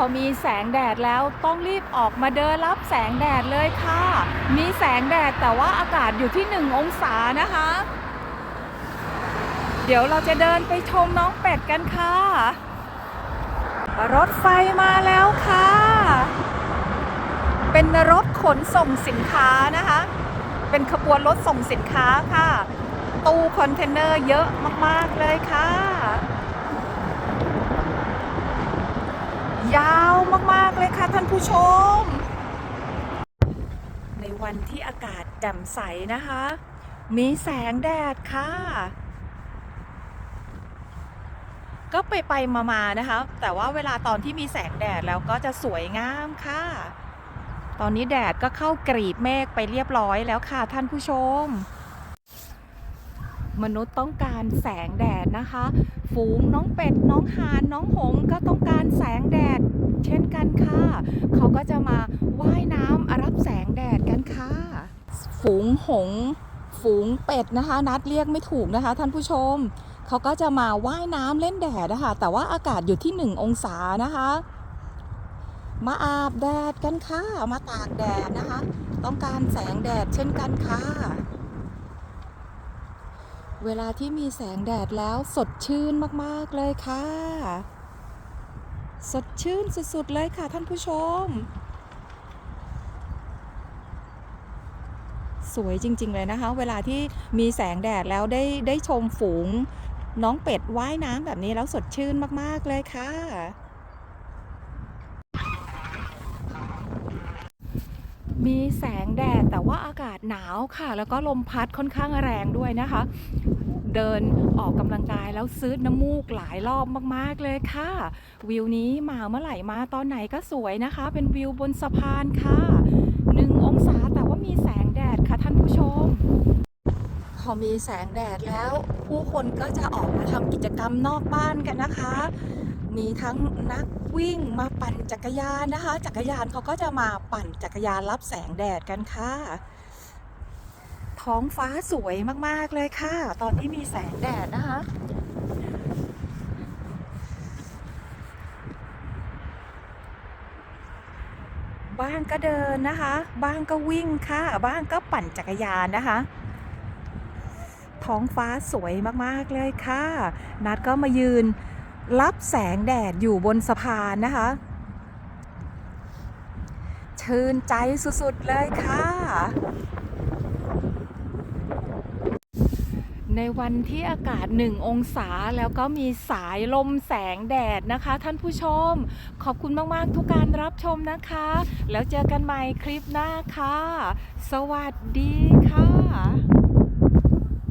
พอมีแสงแดดแล้วต้องรีบออกมาเดินรับแสงแดดเลยค่ะ มีแสงแดดแต่ว่าอากาศอยู่ที่ 1 องศานะคะ เดี๋ยวเราจะเดินไปชมน้องเป็ดกันค่ะ รถไฟมาแล้วค่ะ เป็นรถขนส่งสินค้านะคะ เป็นขบวนรถส่งสินค้าค่ะ ตู้คอนเทนเนอร์เยอะมาก ๆ เลยค่ะ ยาว มาก ๆ เลยค่ะท่านผู้ชม ในวันที่อากาศแจ่มใสนะคะ มีแสงแดดค่ะ ก็ไปไปมามาๆนะคะ แต่ว่าเวลาตอนที่มีแสงแดดแล้วก็จะสวยงามค่ะ ตอนนี้แดดก็เข้ากรีบเมฆไปเรียบร้อยแล้วค่ะท่านผู้ชมมนุษย์ต้องการแสงแดดนะคะ ฝูงน้องเป็ด น้องห่าน น้องหงส์ก็ต้องการแสงแดด เช่นกันค่ะ เขาก็จะมาว่ายน้ำรับแสงแดดกันค่ะ ฝูงหงส์ฝูงเป็ดนะคะ นัดเรียกไม่ถูกนะคะ ท่านผู้ชม เขาก็จะมาว่ายน้ำเล่นแดดนะคะ แต่ว่าอากาศอยู่ที่ 1 องศานะคะ มาอาบแดดกันค่ะ มาตากแดดนะคะ ต้องการแสงแดดเช่นกันค่ะเวลาที่มีแสงแดดแล้วสดชื่นมาก ๆ เลยค่ะ สดชื่นสุดๆเลยค่ะท่านผู้ชม สวยจริง ๆ เลยนะคะ เวลาที่มีแสงแดดแล้วได้ได้ชมฝูง น้องเป็ดว่ายน้ำแบบนี้แล้วสดชื่นมากๆเลยค่ะ มีแสงแดดแต่ว่าอากาศหนาวค่ะ แล้วก็ลมพัดค่อนข้างแรงด้วยนะคะ เดินออกกำลังกายแล้วซื้อน้ำมูกหลายรอบมากๆเลยค่ะ วิวนี้มาเมื่อไหร่มาตอนไหนก็สวยนะคะ เป็นวิวบนสะพานค่ะหนึ่งองศาแต่ว่ามีแสงแดดค่ะท่านผู้ชม พอมีแสงแดดแล้ว ผู้คนก็จะออกมาทำกิจกรรมนอกบ้านกันนะคะ มีทั้งนักวิ่งมาปั่นจักรยานนะคะ จักรยานเขาก็จะมาปั่นจักรยานรับแสงแดดกันค่ะ ท้องฟ้าสวยมากๆเลยค่ะ ตอนที่มีแสงแดดนะคะบ้างก็เดินนะคะ บ้างก็วิ่งค่ะ บ้างก็ปั่นจักรยานนะคะ ท้องฟ้าสวยมากๆเลยค่ะ นัดก็มายืน รับแสงแดดอยู่บนสะพานนะคะ ชื่นใจสุดๆเลยค่ะ ในวันที่อากาศ1องศาแล้วก็มีสายลมแสงแดดนะคะ ท่านผู้ชม ขอบคุณมากๆทุกการรับชมนะคะ แล้วเจอกันใหม่คลิปหน้าค่ะ สวัสดีค่ะ